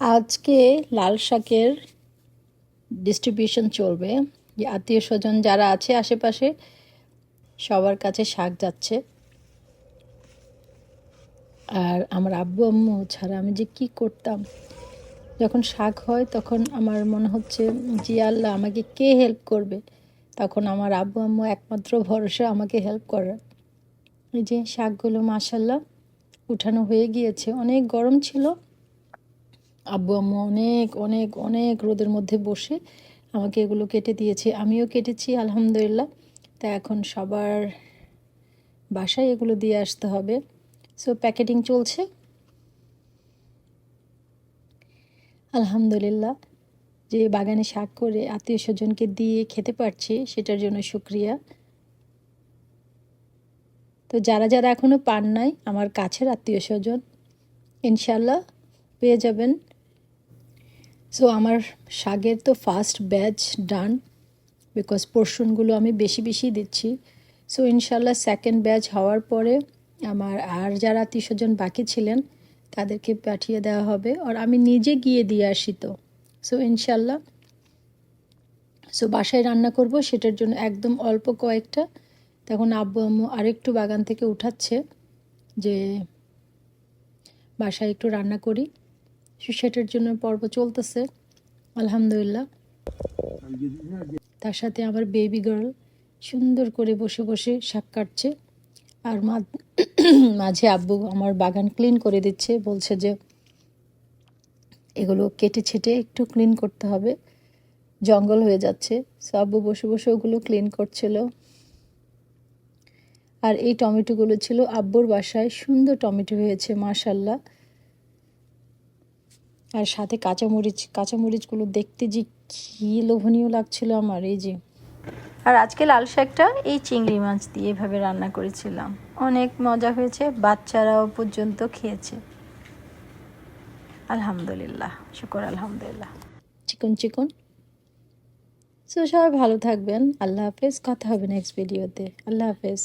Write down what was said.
আজকে লাল শাকের ডিস্ট্রিবিউশন চলবে। যে আত্মীয় স্বজন যারা আছে আশেপাশে, সবার কাছে শাক যাচ্ছে। আর আমার আব্বু আম্মু ছাড়া আমি যে কি করতাম? যখন শাক হয় তখন আমার মনে হচ্ছে, জি আল্লাহ, আমাকে কে হেল্প করবে? তখন আমার আব্বু আম্মু একমাত্র ভরসা আমাকে হেল্প করার এই যে শাকগুলো মাসাল্লাহ উঠানো হয়ে গিয়েছে। অনেক গরম ছিল আব্বু আম্মু অনেক অনেক অনেক রোদের মধ্যে বসে আমাকে এগুলো কেটে দিয়েছে। আমিও কেটেছি, আলহামদুলিল্লাহ। তা এখন সবার বাসায় এগুলো দিয়ে আসতে হবে। সো প্যাকেটিং চলছে। আলহামদুলিল্লাহ, যে বাগানে শাক করে আত্মীয় স্বজনকে দিয়ে খেতে পারছি, সেটার জন্য শুক্রিয়া। তো যারা যারা এখনও পান নাই, আমার কাছের আত্মীয় স্বজন ইনশাল্লাহ পেয়ে যাবেন। সো আমার শাকের তো ফার্স্ট ব্যাচ ডান বিকজ পোর্শনগুলো আমি বেশি বেশি দিচ্ছি। সো ইনশাল্লাহ সেকেন্ড ব্যাচ হওয়ার পরে আমার আর যারা আত্মীয় স্বজন বাকি ছিলেন, তাদেরকে পাঠিয়ে দেওয়া হবে। আর আমি নিজে গিয়ে দিয়ে আসি তো। সো ইনশাল্লাহ সো বাসায় রান্না করব, সেটার জন্য একদম অল্প কয়েকটা। তখন আব্বু আম্মু আরেকটু বাগান থেকে উঠাচ্ছে যে, বাসায় একটু রান্না করি। সেটার জন্য পর্ব চলতেছে। আলহামদুলিল্লাহ। তার সাথে আমার বেবি গার্ল সুন্দর করে বসে বসে শাক কাটছে। আর মাঝে আব্বু আমার বাগান ক্লিন করে দিচ্ছে। বলছে যে, এগুলো কেটে ছেটে একটু ক্লিন করতে হবে। জঙ্গল হয়ে যাচ্ছে। সো আব্বু বসে বসে ওগুলো ক্লিন করছিল। আর এই টমেটোগুলো ছিল আব্বুর বাসায়। সুন্দর টমেটো হয়েছে মাশাল্লাহ আর সাথে কাঁচামরিচ কাঁচামরিচগুলো দেখতে যে কী লোভনীয় লাগছিল আমার এই যে। আর আজকে লাল শাকটা এই চিংড়ি মাছ দিয়ে এভাবে রান্না করেছিলাম। অনেক মজা হয়েছে বাচ্চারাও পর্যন্ত খেয়েছে। আলহামদুলিল্লাহ শুকর আলহামদুলিল্লাহ। চিকন চিকন। সো সবাই ভালো থাকবেন আল্লাহ হাফেজ কথা হবে নেক্সট ভিডিওতে আল্লাহ হাফেজ।